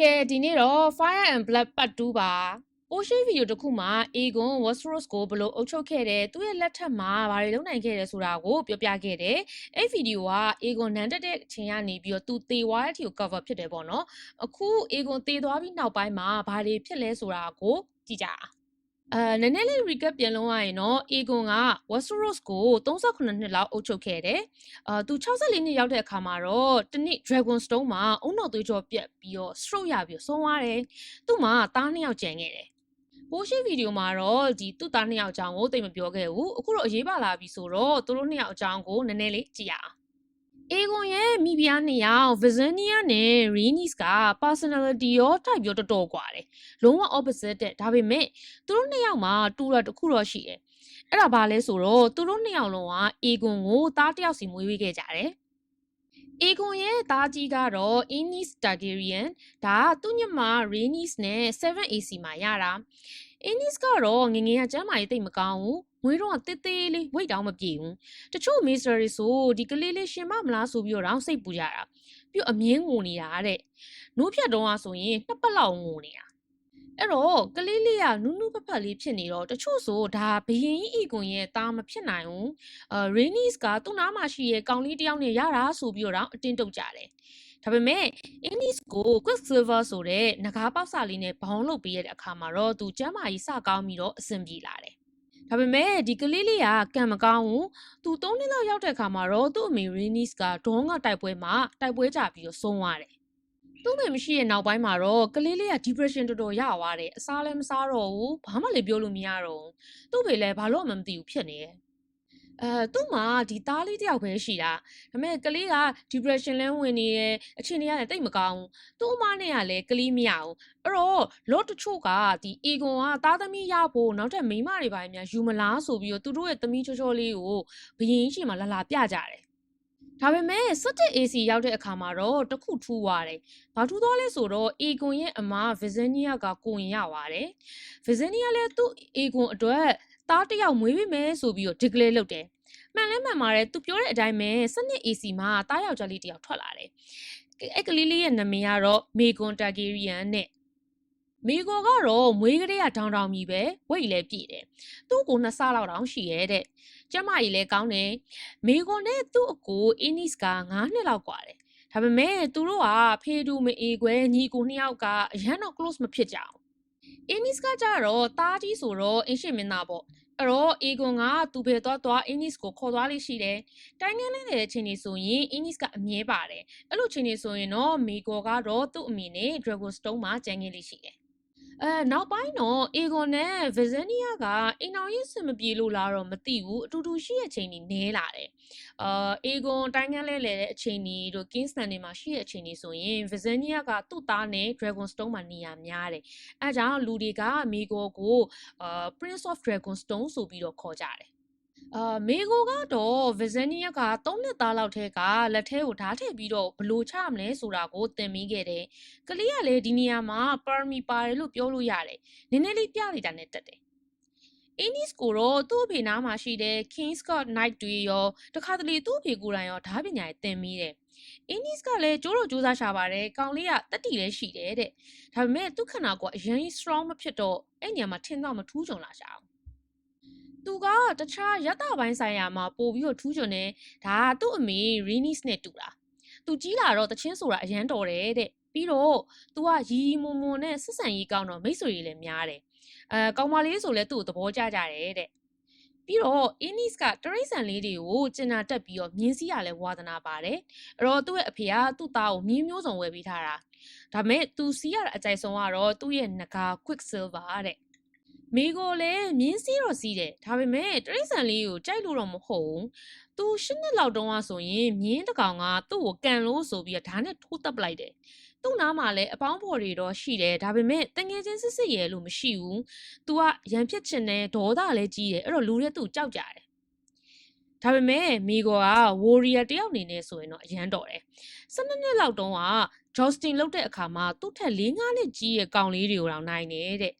ကဲဒီနေ့တော့ Fire and Blood Part 2ပါပိုရှိဗီဒီယိုတစ်ခုမှာ Aegon Westeros ကိုဘယ်လိုအုပ်ချုပ်ခဲ့တယ်သူ့ရဲ့လက်ထက်မှာဘာတွေလုပ်နိုင်ခဲ့တယ်ဆိုတာကိုပြောပြခဲ့တယ်အဲ့ဗီဒီယိုက Aegon နန်းတက်တဲ့အချိန်ကနေပြီးတော့သူသေသွားတဲ့အထိကို cover ဖြစ်တယ်ပေါ့နော်အခု Aegon သေသွားပြီးနောက်ပိုင်းမှာဘာတွေဖြစ်လဲဆိုတာကိုကြည့်ကြအောင် အဲနည်းနည်းလေး recap ပြန်လုပ်ရရင်တော့ Aegon က Westeros ကို38နှစ်လောက်အုပ်ချုပ်ခဲ့တယ်။အာသူ64နှစ်ရောက်တဲ့အခါမှာတော့တနေ့ Dragonstone မှာအုံနောက်သွေးကြောပြက်ပြီးတော့ stroke ရပြီးတော့ဆုံးသွားတယ်။သူ့မှာသားနှစ်ယောက်ကျန်ခဲ့တယ်။ပိုရှိဗီဒီယိုမှာတော့ဒီသူ့သားနှစ်ယောက်အကြောင်းကိုတိတ်မပြောခဲ့ဘူး။အခုတော့အရေးပါလာပြီဆိုတော့သူတို့နှစ်ယောက်အကြောင်းကိုနည်းနည်းလေးကြည့်ရအောင်။ အေဂွန်ရဲ့မိဖုရားနှစ်ယောက် Virginia နဲ့ Renis က personality ရောတိုက်ပြောတော်တော်ကွာတယ်။လုံးဝ opposite တဲ့ဒါပေမဲ့သူတို့နှစ်ယောက်မှာတူတာတစ်ခုတော့ရှိတယ်။အဲ့ဒါဘာလဲဆိုတော့သူတို့နှစ်ယောက်လုံးကအေဂွန်ကိုသားတစ်ယောက်စီမွေးဝေးခဲ့ကြတယ်။အေဂွန်ရဲ့သားကြီးကတော့ Aenis Targaryen ဒါကသူ့ညီမ Rhaenys နဲ့ 7AC မှာရတာ Aenis ကတော့ငငယ်ကကျမ်းမာရေးသိမ့်မကောင်းဘူး မွေးတော့တေးသေးလေးဝိတ်တောင်မပြေဘူး။တချို့ Mister တွေဆိုဒီကလေးလေးရှင်မမလားဆိုပြီးတော့စိတ်ပူကြတာ။ပြီးတော့အမြင်ငိုနေတာတဲ့။နိုးဖြတ်တော့ဆိုရင်နှစ်ပတ်လောက်ငိုနေတာ။အဲ့တော့ကလေးလေးကနူးနူးဖက်ဖက်လေးဖြစ်နေတော့တချို့ဆိုဒါဘယင်းဤကွန်ရဲ့တာမဖြစ်နိုင်ဘူးအာ Rainis ကသူ့နားမှာရှိရဲ့ကောင်လေးတယောက်နဲ့ရတာဆိုပြီးတော့အတင်းတုတ်ကြတယ်ဒါပေမဲ့ Ennis ကို Quicksilver ဆိုတဲ့ငကားပေါက်စာလေးနဲ့ဘောင်းလုပ်ပေးရတဲ့အခါမှာတော့သူကျမ်းမာရေးစကောင်းပြီးတော့အဆင်ပြေလာတယ် ဒါပေမဲ့ဒီကလေးလေးကကံမကောင်းဘူးသူ၃နှစ်လောက်ရောက်တဲ့အခါမှာတော့သူ့အမေ Rainis ကဒေါင်းကတိုက်ပွဲမှာတိုက်ပွဲကြပြီးတော့ဆုံးသွားတယ်သူ့မေမရှိရဲ့နောက်ပိုင်းမှာတော့ကလေးလေးက depression တော်တော်ရသွားတယ်အစားလည်းမစားတော့ဘူးဘာမှလည်းပြောလို့မရတော့ဘူးသူ့ဖေလည်းဘာလို့မှမသိဘူးဖြစ်နေတယ် အဲသူ့မှာဒီသားလေးတယောက်ပဲရှိတာဒါပေမဲ့ကလေးက depression လဲဝင်နေတယ်အခြေအနေကလည်းတိတ်မကောင်းဘူးသူ့အမနဲ့ကလည်းကလေးမရဘူးအဲ့တော့လော့တချို့ကဒီ Aegon ကသားသမီးရဖို့နောက်ထပ်မိန်းမတွေပါများယူမလားဆိုပြီးတော့သူတို့ရဲ့သမီးချောချောလေးကိုဘယင်းရှိမှလာလာပြကြတယ်ဒါပေမဲ့ 17AC ရောက်တဲ့အခါမှာတော့တခုထူးသွားတယ်။ဘာထူးသွားလဲဆိုတော့ Aegon ရဲ့အမ Visenya ကကိုရင်ရသွားတယ်။ Visenya လည်းသူ့ Aegon အတွက် သားတစ်ယောက်မွေးပေးမယ်ဆိုပြီးတော့ declare လုပ်တယ်။မှန်လဲမှန်ပါတယ်သူပြောတဲ့အတိုင်းပဲ 17AC မှာသားယောက်ျားလေးတစ်ယောက်ထွက်လာတယ်။အဲ့ကလေးလေးရဲ့နာမည်ကတော့ Megon Targaryen နဲ့မိကိုကတော့မွေးကလေးကဒေါင်ဒေါင်မြည်ပဲဝိတ်လည်းပြည့်တယ်သူ့ကိုနှစ်ဆလောက်တောင်ရှိရဲတဲ့ကျမကြီးလည်းကောင်းတယ်မိကိုနဲ့သူ့အကိုအင်းနစ်က9နှစ်လောက်กว่าတယ်ဒါပေမဲ့သူတို့ကဖေးတူမအေခွဲညီကိုနှစ်ယောက်ကအရန်တော့ close မဖြစ်ကြအော င်အင်းနစ်ကကြတော့တားကြီးဆိုတော့အင်းရှင်မင်းသားပေါ့အဲ့တော့အေဂွန်ကသူ့ဘယ်သွားသွားအင်းနစ်ကိုခေါ်သွားလိရှိတယ်။တိုင်းငန်းလေးတဲ့အချိန်ကြီးဆိုရင်အင်းနစ်ကအမြဲပါတယ်။အဲ့လိုချိန်ကြီးဆိုရင်တော့မီဂော်ကတော့သူ့အမိနဲ့ Dragonstone မှာကြံခဲ့လိရှိတယ် အဲနောက်ပိုင်းတော့ Aegon နဲ့ Visenya ကအိမ်အောင်ရေးစင်မပြေလို့လားတော့မသိဘူးအတူတူရှိတဲ့အချိန်ကြီးနည်းလာတယ်အာ Aegon တိုင်းကန်းလဲလဲတဲ့အချိန်ကြီးတို့ Kingston တွေမှာရှိတဲ့အချိန်ကြီးဆိုရင် Visenya ကသူ့သားနဲ့ Dragonstone မှာနေရာများတယ်အဲကြောင့်လူတွေက Migo ကိုအာ Prince of Dragonstone ဆိုပြီးတော့ခေါ်ကြတယ် အာမေကိုကတော့ Visenya က3နှစ်သားလောက်ထဲကလက်ထဲကိုဓာတ်ထည့်ပြီးတော့ဘလို့ချမလဲဆိုတာကိုသင်မိခဲ့တယ်။ကလေးကလည်းဒီနေရာမှာ Permi ပါတယ်လို့ပြောလို့ရတယ်။နည်းနည်းလေးပြလိုက်တာနဲ့တက်တယ်။ Anis ကိုတော့သူ့အဖေနားမှာရှိတဲ့ King Scott Knight တွေရောတခါတလေသူ့အဖေကိုယ်တိုင်ရောဓာတ်ပညာရေးသင်မိတယ်။ Anis ကလည်းကြိုးတော့ကြိုးစားရှာပါတယ်။ကောင်လေးကတက်တီလည်းရှိတယ်တဲ့။ဒါပေမဲ့သူ့ခန္ဓာကိုယ်အရင် strong မဖြစ်တော့အဲ့ညမှာထင်တော့မထူးကြုံလာရှာအောင် သူကတခြားရတပိုင်းဆိုင်ရာမှာပို့ပြီးတော့ထူးချွန်တယ်ဒါကသူ့အမေ Renis နဲ့တူတာသူကြီးလာတော့တချင်းဆိုတာအရန်တော်တယ်တဲ့ပြီးတော့ तू ကရီမွန်မွန်နဲ့ဆက်ဆံရေးကောင်းတော့မိတ်ဆွေတွေလည်းများတယ်အဲကောင်မလေးဆိုလဲသူ့ကိုသဘောကျကြတယ်တဲ့ပြီးတော့ Inis ကတရိษံလေးတွေကိုကျင်နာတက်ပြီးတော့မြင်းစည်းရလဲဝါသနာပါတယ်အဲ့တော့သူ့ရဲ့အဖေကသူ့သားကိုမြင်းမျိုးစုံဝယ်ပေးထားတာဒါပေမဲ့သူစီးရတဲ့အကြိုက်ဆုံးကတော့သူ့ရဲ့ငကာ Quicksilver တဲ့ မိကိုလည်းမြင်းစည်းတော့စီးတယ်ဒါပေမဲ့တရိษံလေးကိုကြိုက်လို့တော့မဟုတ်ဘူးသူရှစ်နှစ်လောက်တုန်းကဆိုရင်မြင်းတကောင်ကသူ့ကိုကန်လို့ဆိုပြီးတော့ဓာတ်နဲ့ထိုးတက်ပလိုက်တယ်သူ့နားမှာလည်းအပေါင်းဖော်တွေတော့ရှိတယ်ဒါပေမဲ့တငယ်ချင်းစစ်စစ်ရဲလို့မရှိဘူး तू ကရန်ဖြစ်ချင်တယ်ဒေါသလည်းကြီးတယ်အဲ့တော့လူတွေသူ့ကြောက်ကြတယ်ဒါပေမဲ့မိကောက warrior တယောက်အနေနဲ့ဆိုရင်တော့အရန်တော်တယ်12နှစ်လောက်တုန်းက Justin လုတ်တဲ့အခါမှာသူ့ထက်၄-၅နှစ်ကြီးရဲ့ကောင်လေးတွေကိုတော့နိုင်တယ်တဲ့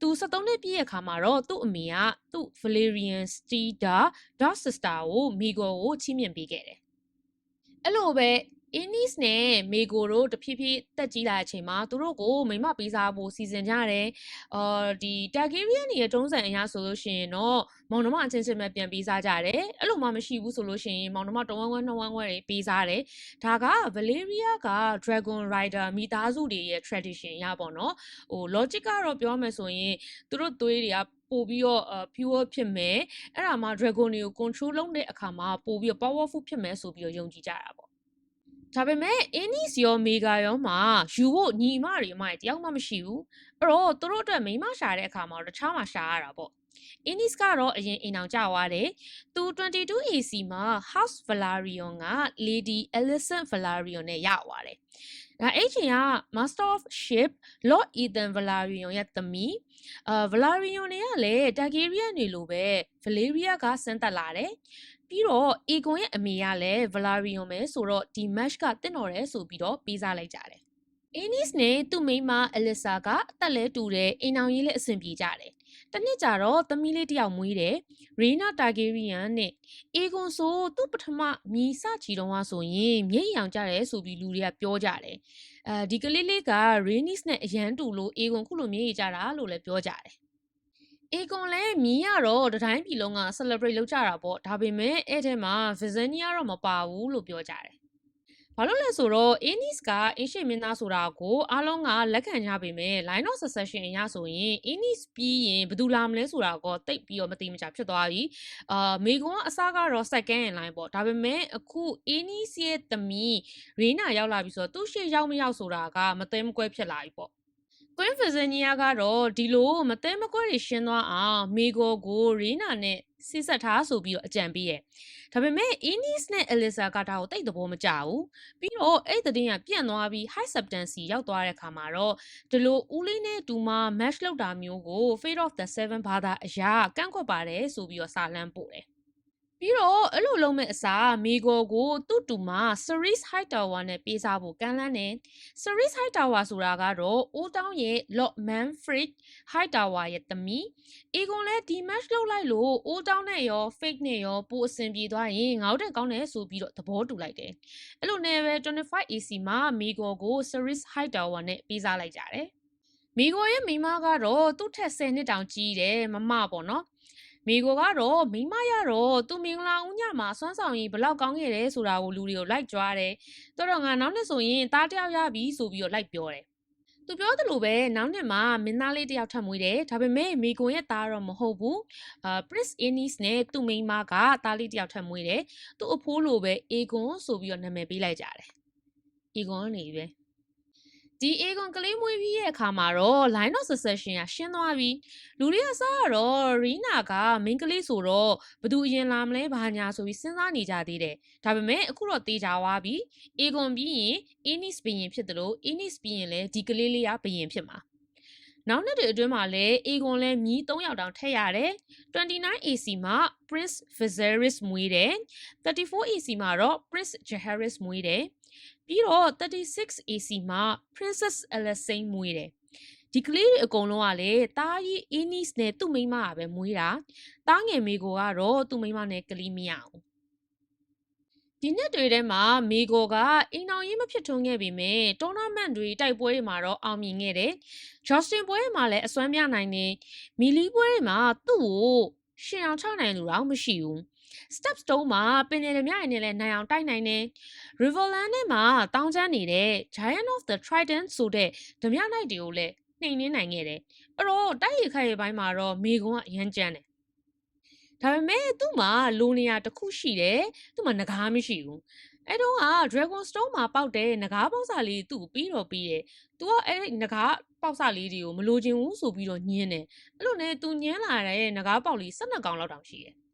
သူ73နှစ်ပြည့်ရဲ့အခါမှာတော့သူ့အမေကသူ့ Valerian Steeda Dark Sister ကိုမိကိုကိုချီးမြှင့်ပေးခဲ့တယ်အဲ့လိုပဲ Anis နဲ့ Mego တို့တဖြည်းဖြည်းတက်ကြီးလာတဲ့အချိန်မှာသူတို့ကိုမိမပေးစားဖို့စီစဉ်ကြတယ်။အော်ဒီ Targaryen ရဲ့တုံးစံအရဆိုလို့ရှိရင်တော့မောင်နှမအချင်းချင်းပဲပြန်ပေးစားကြတယ်။အဲ့လိုမှမရှိဘူးဆိုလို့ရှိရင်မောင်နှမတဝမ်းဝမ်းနှဝမ်းဝမ်းတွေပေးစားတယ်။ဒါက Valeria က Dragon Rider မိသားစုတွေရဲ့ tradition ရပါတော့။ဟို logic ကတော့ပြောမယ်ဆိုရင်သူတို့သွေးတွေကပို့ပြီးတော့ pure ဖြစ်မယ်အဲ့ဒါမှ dragon တွေကို control လုပ်တဲ့အခါမှာပို့ပြီးတော့ powerful ဖြစ်မယ်ဆိုပြီးတော့ယုံကြည်ကြတာပေါ့ ဒါပေမဲ့ Anis ရော Mega ရောမှာယူဖို့ညီမတွေအမတယောက်မှမရှိဘူးအဲ့တော့သူတို့အတွက်မိမရှာတဲ့အခါမှာတခြားမှာရှာရတာပေါ့ Anis ကတော့အရင်အိမ်အောင်ကြွားတယ်။သူ 22AC မှာ House Valerion က Lady Alicent Valerion နဲ့ရသွားတယ်။ဒါအဲ့ချိန်က Master of Ship Lord Ethan Valerion ရဲ့သမီးအာ Valerion တွေကလည်း Targaryen တွေလိုပဲ Valeria ကစမ်းတက်လာတယ်။ ပြီးတော့ Aegon ရဲ့အမေကလည်း Valerion ပဲဆိုတော့ဒီ match ကတင့်တော်တယ်ဆိုပြီးတော့ပေးစားလိုက်ကြတယ်။ Anis နဲ့သူ့မိန်းမ Alyssa ကအသက်လဲတူတယ်အိမ်အောင်ရေးလည်းအဆင်ပြေကြတယ်။တနှစ်ကြာတော့သမီးလေးတယောက်မွေးတယ်။ Rhaena Targaryen နဲ့ Aegon ဆိုသူ့ပထမမြီစချီတော့ကဆိုရင်မြိတ်ရောင်ကြတယ်ဆိုပြီးလူတွေကပြောကြတယ်။အဲဒီကလေးလေးက Rhaenys နဲ့အရန်တူလို့ Aegon ခုလိုမြိတ်ရကြတာလို့လည်းပြောကြတယ်။ Aegon လည်းမြည်ရတော့တတိုင်းပြည်လုံးက celebrate လုပ်ကြတာပေါ့ဒါပေမဲ့အဲ့ထဲမှာ Visenya တော့မပါဘူးလို့ပြောကြတယ်ဘာလို့လဲဆိုတော့ Anis ကအင်းရှိမင်းသားဆိုတာကိုအားလုံးကလက်ခံကြပေမဲ့ line of succession အရဆိုရင် Anis ပြီးရင်ဘယ်သူလာမလဲဆိုတာကိုတိတ်ပြီးတော့မသိမချဖြစ်သွားပြီအာမေကွန်ကအစားကတော့ second in line ပေါ့ဒါပေမဲ့အခု Anis ရဲ့သမီး Reina ရောက်လာပြီဆိုတော့သူ့ရှေ့ရောက်မရောက်ဆိုတာကမသိမကွဲဖြစ်လာပြီပေါ့ Queen Virginia ကတော့ဒီလိုမသိမကွဲတွေရှင်းသွားအောင်မေဂောကိုရီနာနဲ့စစ်ဆက်ထားဆိုပြီးတော့အကြံပေးရဲ့ဒါပေမဲ့ Anis နဲ့ Elisa ကဒါကိုတိတ်သဘောမကျဘူးပြီးတော့အဲ့တဲ့တင်ကပြန့်သွားပြီး high substance ရောက်သွားတဲ့ခါမှာတော့ဒီလိုဦးလေးနဲ့တူမ match လောက်တာမျိုးကို Fate of the Seven ဘာသာအရာကန့်ကွက်ပါတယ်ဆိုပြီးတော့စာလမ်းပို့တယ် ပြီးတော့အဲ့လိုလုံးမဲ့အစားမေဂောကိုသူ့တူမ Cerise Hightower နဲ့ပေးစားဖို့ကမ်းလှမ်းတယ်။ Cerise Hightower ဆိုတာကတော့ Old Town ရဲ့ Lord Manfred Hightower ရဲ့သမီး။ Aegon လည်းဒီ match လုပ်လိုက်လို့ Old Town နဲ့ရော Fake နဲ့ရောပိုအဆင်ပြေသွားရင်ငေါ့တဲ့ကောင်းတယ်ဆိုပြီးတော့သဘောတူလိုက်တယ်။အဲ့လိုနဲ့ပဲ 25AC မှာမေဂောကို Cerise Hightower နဲ့ပေးစားလိုက်ကြတယ်။မိကိုရဲ့မိမကတော့သူ့ထက်10နှစ်တောင်ကြီးတယ်မမပေါ့နော် မိကိုကတော့မိမရတော့သူမင်္ဂလာဦးညမှာစွမ်းဆောင်ရည်ဘလောက်ကောင်းခဲ့တယ်ဆိုတာကိုလူတွေကိုလိုက်ကြွားတယ်တော်တော်ငါနောက်နှစ်ဆိုရင်တားတယောက်ရပြီဆိုပြီးတော့လိုက်ပြောတယ်သူပြောသလိုပဲနောက်နှစ်မှာမင်းသားလေးတယောက်ထပ်မွေးတယ်ဒါပေမဲ့မိကွန်ရဲ့သားတော့မဟုတ်ဘူးအာ Prince Anis နဲ့သူ့မိန်းမကသားလေးတယောက်ထပ်မွေးတယ်သူ့အဖိုးလိုပဲ Aegon ဆိုပြီးတော့နာမည်ပေးလိုက်ကြတယ် Aegon နေပဲ ဒီ Aegon ကလေးမွေးပြီးရဲ့အခါမှာတော့ line of succession ကရှင်းသွားပြီလူတွေကစားတော့ Rina က main ကလေးဆိုတော့ဘသူအရင်လာမလဲဘာညာဆိုပြီးစဉ်းစားနေကြသေးတယ်ဒါပေမဲ့အခုတော့တေးကြသွားပြီ Aegon ပြီးရင် Anis ဘရင်ဖြစ်တယ်လို့ Anis ပြီးရင်လည်းဒီကလေးလေးကဘရင်ဖြစ်မှာနောက်နှစ်တွေအတွင်းမှာလည်း Aegon လည်းမြီး3ယောက်တောင်ထည့်ရတယ် 29AC မှာ Prince Viserys မွေးတယ် 34AC မှာတော့ Prince Jaehaerys မွေးတယ် ပြီးတော့ 36AC မှာ Princess Alysanne မွေးတယ်ဒီကလေးတွေအကုန်လုံးကလည်းတားကြီး Anis နဲ့သူ့မိန်းမကပဲမွေးတာတားငယ်မေကိုကတော့သူ့မိန်းမနဲ့ကလေးမရအောင်ဒီနှစ်တွေထဲမှာမေဂိုကအိမ်အောင်ရေးမဖြစ်ထွန်းခဲ့ပေမဲ့တော်နာမန့်တွေတိုက်ပွဲတွေမှာတော့အောင်မြင်ခဲ့တယ်။ဂျော့စတင်ပွဲမှာလည်းအစွမ်းပြနိုင်တယ်။မီလီပွဲတွေမှာသူ့ကိုရှင်အောင်ချနိုင်လူတော့မရှိဘူး။ Step Stone မှာပင်လယ်ဓမြရည်နဲ့လည်းနိုင်အောင်တိုက်နိုင်တယ်။ Riverland နဲ့မှာတောင်းချမ်းနေတဲ့ Giant of the Trident ဆိုတဲ့ဓမြနိုင်တွေကိုလည်းနှိမ်နင်းနိုင်ခဲ့တယ်။အဲ့တော့တိုက်ရိုက်ခိုက်ရပိုင်းမှာတော့မေကွန်ကအရန်ကြမ်းတယ်ဒါပေမဲ့သူ့မှာလိုနေရတစ်ခုရှိတယ်သူ့မှာငကားမရှိဘူးအဲ့တော့က Dragon Stone မှာပေါက်တဲ့ငကားပေါက်စာလေးသူ့ပြီးတော့ပြီးတယ်။ तू ကအဲ့ငကားပေါက်စာလေးတွေကိုမလိုချင်ဘူးဆိုပြီးတော့ညင်းတယ်။အဲ့လိုနဲ့ तू ညင်းလာတဲ့ငကားပေါက်လေး12កောင်လောက်တောင်ရှိတယ်။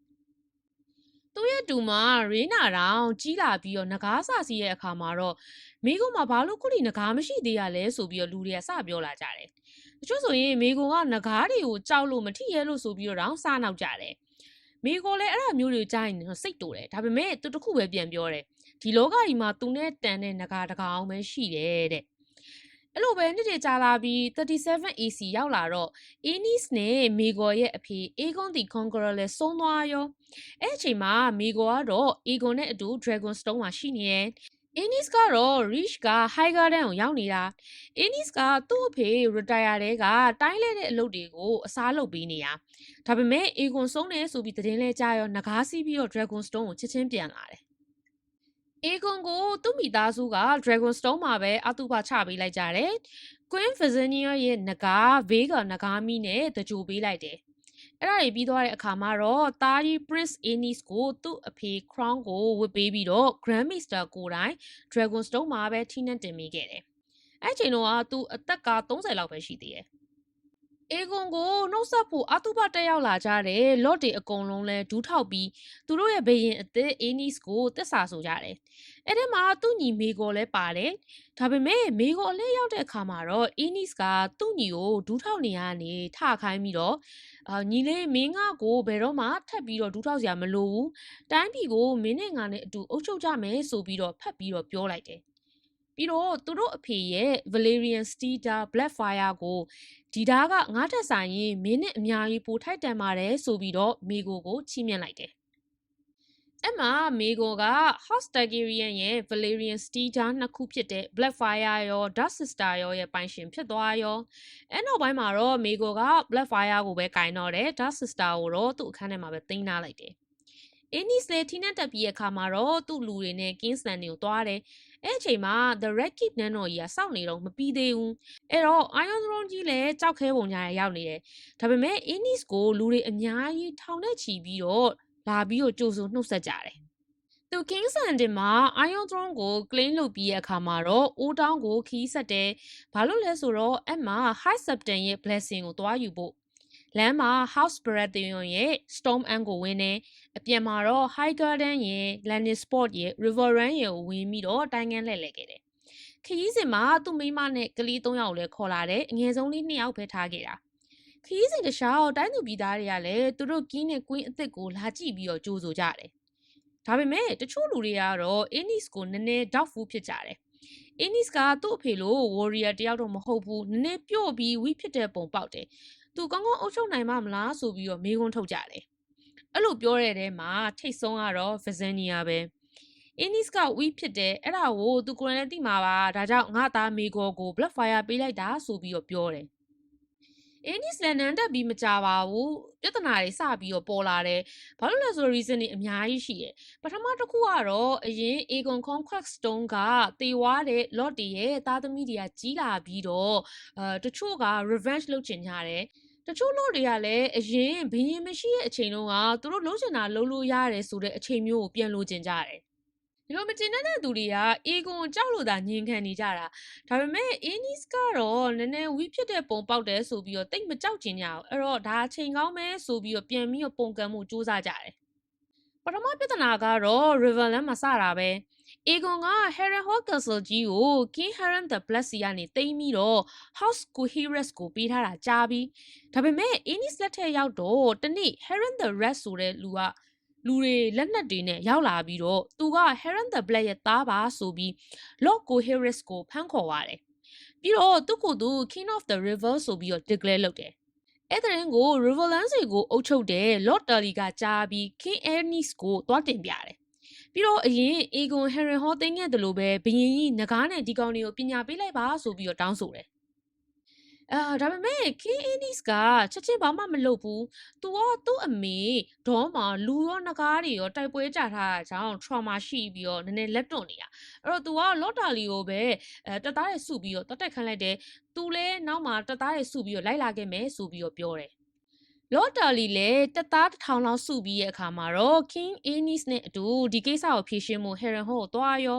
သူ့ရဲ့တူမရေးနာတောင်ကြီးလာပြီးတော့ငကားစစီးရဲ့အခါမှာတော့မိကုံမှာဘာလို့ခုထိငကားမရှိသေးရလဲဆိုပြီးတော့လူတွေကစပြောလာကြတယ်။တချို့ဆိုရင်မိကုံကငကားတွေကိုကြောက်လို့မထိရဲလို့ဆိုပြီးတော့တောင်စနောက်ကြတယ်။မိကိုလည်းအဲ့ဒါမျိုးတွေကြားရင်စိတ်တူတယ်ဒါပေမဲ့သူတခုပဲပြန်ပြောတယ်ဒီလောကကြီးမှာသူနဲ့တန်တဲ့ငကာတကောင်ပဲရှိတယ်တဲ့ အဲ့လိုပဲနှစ်တွေကြာလာပြီး 37AC ရောက်လာတော့ Anis နဲ့ Megor ရဲ့အဖေ Aegon the Conqueror လည်းဆုံးသွားရောအဲ့အချိန်မှာ Megor ကတော့ Aegon နဲ့အတူ Dragon Stone မှာရှိနေတယ် Ennis ကတော့ Rich က High Garden ကိုရောက်နေတာ Ennis ကသူ့အဖေ retire တဲ့ကတိုင်းလဲတဲ့အလုပ်တွေကိုအစားလုပ်ပေးနေတာဒါပေမဲ့ Aegon ဆုံးတယ်ဆိုပြီးသတင်းလဲကြားရောငကားစီးပြီးတော့ Dragonstone ကိုချက်ချင်းပြန်လာတယ် Aegon ကိုသူ့မိသားစုက Dragonstone မှာပဲအတုပချပေးလိုက်ကြတယ် Queen Virginia ရဲ့ငကား Vega ငကားမီးနဲ့တကြိုပေးလိုက်တယ်အဲ့ဒါကြီးပြီးသွားတဲ့အခါမှာတော့တာရီ Prince Anis ကိုသူ့အဖေ Crown ကိုဝတ်ပေးပြီးတော့ Grand Master ကိုယ်တိုင် Dragonstone မှာပဲထိနှက်တင်မိခဲ့တယ်။အဲ့ချိန်တော့ကသူအသက်က30လောက်ပဲရှိသေးတယ်။ အေဂွန်ကိုနှုတ်ဆက်ဖို့အတုပတက်ရောက်လာကြတယ်လော့တွေအကုန်လုံးလဲဒူးထောက်ပြီးသူတို့ရဲ့ဘရင်အသစ် Anis ကိုတစ္ဆာဆိုကြတယ်။အဲ့ဒီမှာသူ့ညီမေကိုလည်းပါတယ်။ဒါပေမဲ့မေကိုအလဲရောက်တဲ့အခါမှာတော့ Anis ကသူ့ညီကိုဒူးထောက်နေရနေထခိုင်းပြီးတော့အာညီလေးမင်းငါကိုဘယ်တော့မှထပ်ပြီးတော့ဒူးထောက်စရာမလိုဘူးတိုင်းပြည်ကိုမင်းနဲ့ငါနဲ့အတူအုပ်ချုပ်ကြမယ်ဆိုပြီးတော့ဖတ်ပြီးတော့ပြောလိုက်တယ်ပြီးတော့သူတို့အဖေရဲ့ Valerian Steeder Blackfire ကို ဒီဓာကငါးတက်ဆိုင်ရင်မင်းနဲ့အများကြီးပိုထိုက်တန်ပါတယ်ဆိုပြီးတော့မေကိုကိုချီးမြှင့်လိုက်တယ်အဲ့မှာမေကိုက House Targaryen ရဲ့ Valerian Steeder နှစ်ခုဖြစ်တဲ့ Blackfire ရော Dark Sister ရောရဲ့ပိုင်ရှင်ဖြစ်သွားရောအဲ့နောက်ပိုင်းမှာတော့မေကိုက Blackfire ကိုပဲကင်တော့တယ် Dark Sister ကိုတော့သူ့အခန်းထဲမှာပဲသိမ်းထားလိုက်တယ်အင်းနီစလေထိနဲ့တက်ပြီးရခါမှာတော့သူ့လူတွေနဲ့ Kingsland တွေကိုသွားတယ်။ အဲ့အချိန်မှာ The Red Keep နန်းတော်ကြီးကစောင့်နေတော့မပြီးသေးဘူး။အဲ့တော့ Iron Throne ကြီးလည်းကြောက်ခဲပုံညာရရောက်နေတယ်။ဒါပေမဲ့ Innis ကိုလူတွေအများကြီးထောင်နဲ့ချီပြီးတော့လာပြီးတော့ကြိုးစုံနှုတ်ဆက်ကြတယ်။သူ Kingsland တင်မှာ Iron Throne ကို claim လုပ်ပြီးရအခါမှာတော့ Old Town ကိုခီးဆက်တယ်။ဘာလို့လဲဆိုတော့အဲ့မှာ High Septon ရဲ့ blessing ကိုတွားယူဖို့လမ်းမှာ House Baratheon ရဲ့ Storm End ကိုဝင်တယ် အပြင်မှာတော့ High Garden ရဲ့ Lannisport ရဲ့ River Run ရဲ့ကိုဝင်ပြီးတော့တိုင်းငန်းလှည့်လည်ခဲ့တယ်ခရီးစဉ်မှာသူ့မိမနဲ့ကလေး၃ယောက်လည်းခေါ်လာတယ်အငယ်ဆုံးလေး၂ယောက်ပဲထားခဲ့တာခရီးစဉ်တခြားတိုင်းသူပြည်သားတွေကလည်းသူတို့ကင်းနဲ့ကွင်းအစ်စ်ကိုလာကြည့်ပြီးတော့ကြိုးဆိုကြတယ်ဒါပေမဲ့တချို့လူတွေကတော့ Ennis ကိုနည်းနည်း doubtful ဖြစ်ကြတယ်။ Ennis ကသူ့အဖေလို warrior တယောက်တော့မဟုတ်ဘူး။နည်းနည်းပြို့ပြီးဝိဖြစ်တဲ့ပုံပေါက်တယ်။သူကောင်းကောင်းအုပ်ချုပ်နိုင်မှာမလားဆိုပြီးတော့မေးခွန်းထုတ်ကြတယ်။ အဲ့လိုပြောတဲ့တဲမှာထိတ်ဆုံးကတော့ Virginia ပဲ။ Ennis ကဝိဖြစ်တယ်အဲ့ဒါကိုသူကိုယ်တိုင်လည်းသိမှာပါ။ဒါကြောင့်ငါသားမေကိုကို Blackfire ပေးလိုက်တာဆိုပြီးတော့ပြောတယ်။အင်းနီစလန်နန်တက်ပြီးမကြပါဘူးပြဿနာတွေစပြီးတော့ပေါ်လာတယ်ဘာလို့လဲဆိုတော့ reason တွေအများကြီးရှိတယ်ပထမတစ်ခုကတော့အရင် Aegon Conquest Stone ကတေဝါတဲ့ Lot တွေရဲ့သားသမီးတွေကကြီးလာပြီးတော့အဲတချို့က revenge လုပ်ချင်ကြတယ် တချို့လို့တွေကလည်းအရင်ဘရင်မရှိတဲ့အချိန်တုန်းကသူတို့လုံးချင်တာလုံးလို့ရတယ်ဆိုတဲ့အချိန်မျိုးကိုပြန်လိုချင်ကြတယ်ဒီလိုမကျင်တဲ့သူတွေကအေဂွန်ကြောက်လို့သာညင်ခံနေကြတာဒါပေမဲ့အင်းနီစ်ကတော့နည်းနည်းဝီဖြစ်တဲ့ပုံပေါက်တယ်ဆိုပြီးတော့တိတ်မကြောက်ကျင်ကြအောင်အဲ့တော့ဒါချိန်ကောင်းပဲဆိုပြီးတော့ပြန်ပြီးတော့ပုံကံမှုစူးစမ်းကြတယ်ပထမပြဿနာကတော့ Riverland မှာစတာပဲ အေဂွန်က Harrenhal Castle ကြီးကို King Harren the Blessed ကနေတိမ့်ပြီးတော့ House Coherus ကိုပေးထားတာကြားပြီးဒါပေမဲ့ Anis လက်ထက်ရောက်တော့တနေ့ Harren the Red ဆိုတဲ့လူကလူတွေလက်နက်တွေနဲ့ရောက်လာပြီးတော့သူက Heron the Black ရဲ့သားပါဆိုပြီး Lord Coherus ကိုဖမ်းခေါ်ပါတယ်ပြီးတော့သူ့ကိုယ်သူ King of the River ဆိုပြီးတော့ declare လုပ်တယ်အဲ့တဲ့ရင်ကို Riverlands ကိုအုပ်ချုပ်တဲ့ Lord Tully ကကြားပြီး King Aerys ကိုတွားတင်ပြတယ် ပြီးတော့အရင် Aegon Harrenhal သိမ်းခဲ့တယ်လို့ပဲဘရင်ကြီးငကားနဲ့ဒီကောင်တွေကိုပညာပေးလိုက်ပါဆိုပြီးတော့တောင်းဆိုတယ်အာဒါပေမဲ့ King Anis ကချက်ချင်းဘာမှမလုပ်ဘူး။ तू ရောသူ့အမေဒေါမှာလူရောနဂါးတွေရောတိုက်ပွဲကြထားတာကြောင့် trauma ရှိပြီးတော့နည်းနည်းလက်တွန့်နေတာ။အဲ့တော့ तू ကလော့တာလီကိုပဲအဲတက်သားတွေစုပြီးတော့တတ်တက်ခန့်လိုက်တယ်။ तू လည်းနောက်မှာတက်သားတွေစုပြီးတော့လိုက်လာခဲ့မယ်ဆိုပြီးတော့ပြောတယ် လော်တာလီလည်းတက်သားတစ်ထောင်လောက်စုပြီးရဲ့အခါမှာတော့ King Anis နဲ့အတူဒီကိစ္စကိုဖြေရှင်းမှု Heron Hall ကိုသွားရော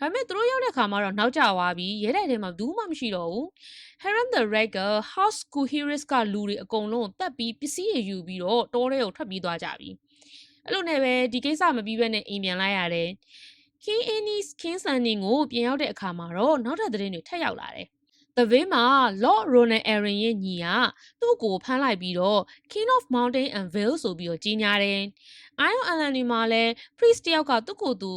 ဒါပေမဲ့သူတို့ရောက်တဲ့အခါမှာတော့နောက်ကျသွားပြီးရဲတိုက်ထဲမှာဘူးမှမရှိတော့ဘူး Heron the Red က House Coherus ကလူတွေအကုန်လုံးတက်ပြီးပစ္စည်းရယူပြီးတော့တောထဲကိုထွက်ပြေးသွားကြပြီအဲ့လိုနဲ့ပဲဒီကိစ္စမပြီးဘဲနဲ့အိမ်ပြန်လိုက်ရတယ် King Anis King Sanding ကိုပြန်ရောက်တဲ့အခါမှာတော့နောက်ထပ်သတင်းတွေထပ်ရောက်လာတယ်။ The Veil မှာ Lord Ronan Arryn ရဲ့ညီကသူ့ကိုဖမ်းလိုက်ပြီးတော့ King of Mountain and Vale ဆိုပြီးတော့ကြီးညာတယ်။ Iron Island မှာလည်း priest တယောက်ကသူ့ကိုသူ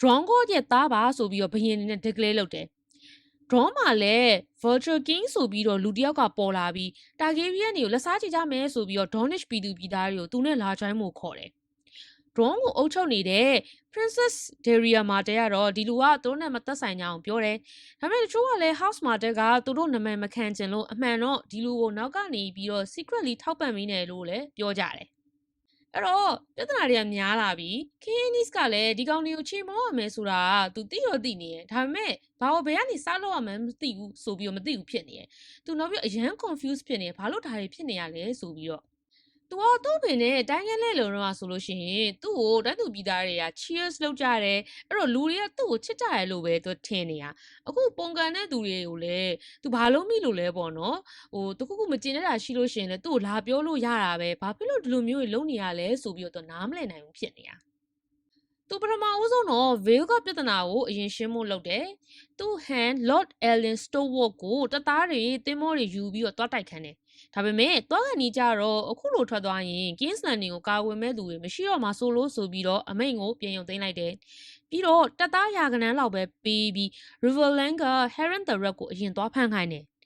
Drogon ရဲ့သားပါဆိုပြီးတော့ဘယင်နဲ့ declare လုပ်တယ်။ Drogon မှာလည်း Vulture King ဆိုပြီးတော့လူတယောက်ကပေါ်လာပြီး Targaryen တွေကိုလက်စားချေကြမယ်ဆိုပြီးတော့ Dornish ပြည်သူပြည်သားတွေကိုသူနဲ့လာချိုင်းမှုခေါ်တယ်။ drone ကိုအုပ်ချုပ်နေတဲ့ Princess Daria Martel ကတော့ဒီလူကသူတို့နဲ့မသက်ဆိုင်ကြအောင်ပြောတယ်။ဒါပေမဲ့တချို့ကလည်း House Martel ကသူတို့နာမည်မခံချင်လို့အမှန်တော့ဒီလူကိုနောက်ကနေပြီးတော့ secretly ထောက်ပံ့မိနေလို့လည်းပြောကြတယ်။အဲ့တော့ပြဿနာတွေကများလာပြီ။ Kinis ကလည်းဒီကောင်တွေကိုချိန်မောင်းရမယ်ဆိုတာက तू သိတော့သိနေရ။ဒါပေမဲ့ဘာလို့ဘယ်ကနေစလို့ရမှန်းမသိဘူးဆိုပြီးတော့မသိဘူးဖြစ်နေရ။ तू နောက်ပြီးအရန် confuse ဖြစ်နေရ။ဘာလို့ဒါတွေဖြစ်နေရလဲဆိုပြီးတော့ သူကသူ့ပင်နဲ့တိုင်းကလေးလုံတော့ဆိုလို့ရှိရင်သူ့ကိုတိုင်းသူပြည်သားတွေက cheers လုပ်ကြတယ်အဲ့တော့လူတွေကသူ့ကိုချစ်ကြရလို့ပဲသူထင်နေတာအခုပုံကန်တဲ့သူတွေကိုလည်းသူဘာလို့မိလို့လဲပေါ့နော်ဟိုတခုခုမကျင်တဲ့တာရှိလို့ရှိရင်လည်းသူ့ကိုလာပြောလို့ရတာပဲဘာဖြစ်လို့ဒီလိုမျိုးတွေလုပ်နေရလဲဆိုပြီးတော့သူနားမလည်နိုင်ဘူးဖြစ်နေတာသူပထမဦးဆုံးတော့ veil ကပြဿနာကိုအရင်ရှင်းဖို့လုပ်တယ်။သူ hand Lord Ellen Stowart ကိုတပ်သားတွေတင်းမောတွေယူပြီးတော့တွားတိုက်ခန်းတယ်။ ဒါပေမဲ့တွားကန်ကြီးကြတော့အခုလိုထွက်သွားရင် Kings Landing ကိုကာဝယ်မဲ့သူတွေမရှိတော့မှဆိုလို့ဆိုပြီးတော့အမိန့်ကိုပြန်ရုံသိမ်းလိုက်တယ်။ပြီးတော့တပ်သားရာကနန်းလောက်ပဲပေးပြီး Riverland က Heron the Red ကိုအရင်တွားဖမ်းခိုင်းတယ်။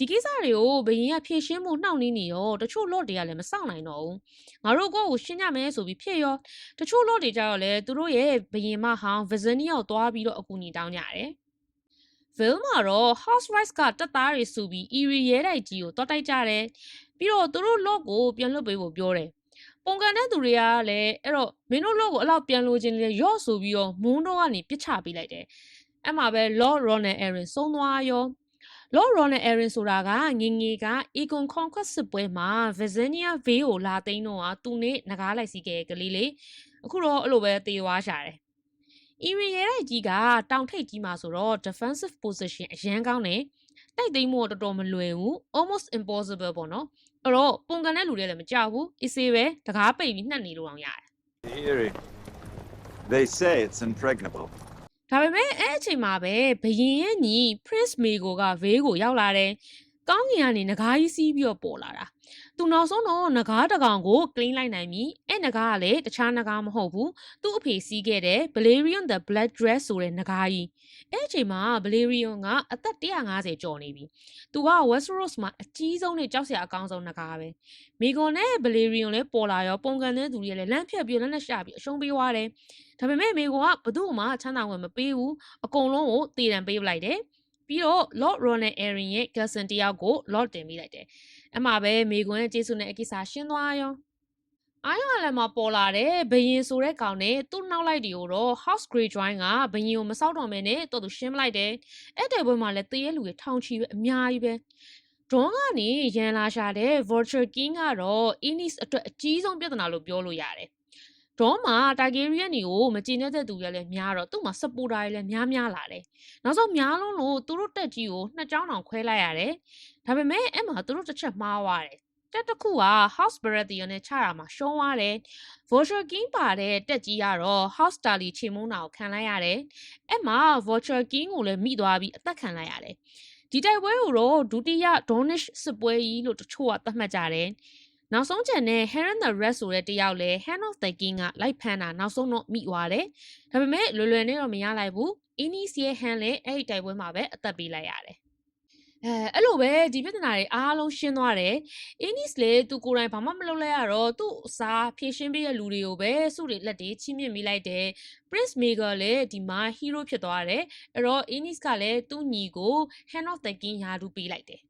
ဒီကိစ္စတွေကိုဘယင်ကဖြည့်ရှင်းမှုနှောင့်နှင်းနေရောတချို့ lot တွေကလည်းမစောင့်နိုင်တော့ဘူးငါတို့ကိုကိုရှင်းကြမယ်ဆိုပြီးဖြစ်ရောတချို့ lot တွေကြတော့လေသူတို့ရဲ့ဘယင်မဟောင်း Virginia ကိုတွားပြီးတော့အကူအညီတောင်းကြတယ် Ville မှာတော့ Housewives ကတပ်သားတွေစုပြီး Erie ရဲတိုက်ကြီးကိုတွားတိုက်ကြတယ်ပြီးတော့သူတို့ lot ကိုပြန်လွတ်ပေးဖို့ပြောတယ်ပုံကန်တဲ့သူတွေကလည်းအဲ့တော့မင်းတို့ lot ကိုအလောက်ပြန်လို့ခြင်းလေရော့ဆိုပြီးတော့မုန်းတော့ကနေပြစ်ချပေးလိုက်တယ်အဲ့မှာပဲ Lord Ronald Aaron ဆုံးသွားရော Lord Ronald Aaron ဆိုတာကငငယ်က Egon Conquest စစ်ပွဲမှာ Virginia Bay ကိုလာသိမ်းတော့ဟာသူနဲ့ငကားလိုက်စီခဲ့ကလေးလေအခုတော့အဲ့လိုပဲတေသွားရှာတယ် Erie ရဲတိုက်ကြီးကတောင်ထိပ်ကြီးမှာဆိုတော့ defensive position အရန်ကောင်းတယ်တိုက်သိမ်းမှုတော့တော်တော်မလွယ်ဘူး almost impossible ပေါ့နော်အဲ့တော့ပုံကန်တဲ့လူတွေလည်းမကြောက်ဘူး easy ပဲတကားပိတ်ပြီးနှက်နေလို့အောင်ရတယ် Erie. They say it's impregnable. ဒါပေမဲ့အဲ့အချိန်မှာပဲဘရင်ရဲ့ညီ Prince Mego က Veil ကိုရောက်လာတယ်။ကောင်းကင်ကနေငကားကြီးစီးပြီးတော့ပေါ်လာတာ။ သူနောက်ဆုံးတော့ငကားတစ်ကောင်ကို clean လိုက်နိုင်ပြီ။အဲ့ငကားကလည်းတခြားငကားမဟုတ်ဘူး။သူ့အဖေစီးခဲ့တဲ့ Balerion the Black Dress ဆိုတဲ့ငကားကြီး။အဲ့အချိန်မှာ Balerion ကအသက်150ကျော်နေပြီ။သူက Westeros မှာအကြီးဆုံးနဲ့ကြောက်စရာအကောင်းဆုံးငကားပဲ။ Megon နဲ့ Balerion လည်းပေါ်လာရောပုံကန်တဲ့သူတွေလည်းလမ်းဖြတ်ပြီးလက်နဲ့ရှာပြီးအရှုံးပေးသွားတယ်။ဒါပေမဲ့မေကိုကဘသူ့မှချမ်းသာဝင်မပေးဘူးအကုန်လုံးကိုတည်တံပေးပလိုက်တယ် ပြီးတော့ Lord Ronald Aaron ရဲ့ cousin တယောက်ကို Lord တင်ပေးလိုက်တယ်အမှပဲမေကွန်းရဲ့ကျေးဇူးနဲ့အကိစ္စရှင်းသွားရောအာရလည်းမှာပေါ်လာတဲ့ဘယင်ဆိုတဲ့ကောင်နဲ့သူ့နောက်လိုက်တွေကိုတော့ House Greyjoy ကဘယင်ကိုမစောက်တော်မဲနဲ့တော်သူရှင်းမလိုက်တယ်အဲ့တဲ့ဘွဲမှာလည်းတရေလူတွေထောင်ချီပဲအများကြီးပဲဒွန်ကနေရန်လာရှာတဲ့ Vulture King ကတော့ Inis အတွက်အကြီးဆုံးပြဿနာလို့ပြောလို့ရတယ် ဒေါမှာတာဂေရီယန်တွေကိုမကျေနပ်တဲ့သူတွေလည်းများတော့သူ့မှာစပူတာတွေလည်းများများလာတယ်။နောက်ဆုံးများလုံးလို့သူတို့တက်ကြီးကိုနှစ်ကြောင်းတောင်ခွဲလိုက်ရတယ်။ဒါပေမဲ့အဲ့မှာသူတို့တစ်ချက်မှားသွားတယ်။တက်တစ်ခုက House Baratheon နဲ့ချတာမှာရှုံးသွားတယ်။ Vulture King ပါတဲ့တက်ကြီးကတော့ House Starly ချေမုန်းတာကိုခံလိုက်ရတယ်။အဲ့မှာ Vulture King ကိုလည်းမိသွားပြီးအသက်ခံလိုက်ရတယ်။ဒီတိုက်ပွဲကိုတော့ဒုတိယ Dornish စစ်ပွဲကြီးလို့တချို့ကသတ်မှတ်ကြတယ်။ နောက်ဆုံးချန်တဲ့ Heron the Red ဆိုတဲ့တယောက်လဲ Hand of the King ကလိုက်ဖမ်းတာနောက်ဆုံးတော့မိသွားတယ်။ဒါပေမဲ့လွယ်လွယ်နဲ့တော့မရလိုက်ဘူး။ Inis ရဲ့ hand လည်းအဲ့ဒီတိုက်ပွဲမှာပဲအသက်ပေးလိုက်ရတယ်။အဲအဲ့လိုပဲဒီပြဿနာတွေအားလုံးရှင်းသွားတယ်။ Inis လေသူကိုယ်တိုင်ဘာမှမလုပ်လိုက်ရတော့သူ့အစားဖြည့်ရှင်းပေးတဲ့လူတွေကိုပဲစုတွေလက်တွေချိမြင့်မိလိုက်တယ်။ Prince Meager လည်းဒီမှာ hero ဖြစ်သွားတယ်။အဲ့တော့ Inis ကလည်းသူ့ညီကို Hand of the King ယာဒူပေးလိုက်တယ်။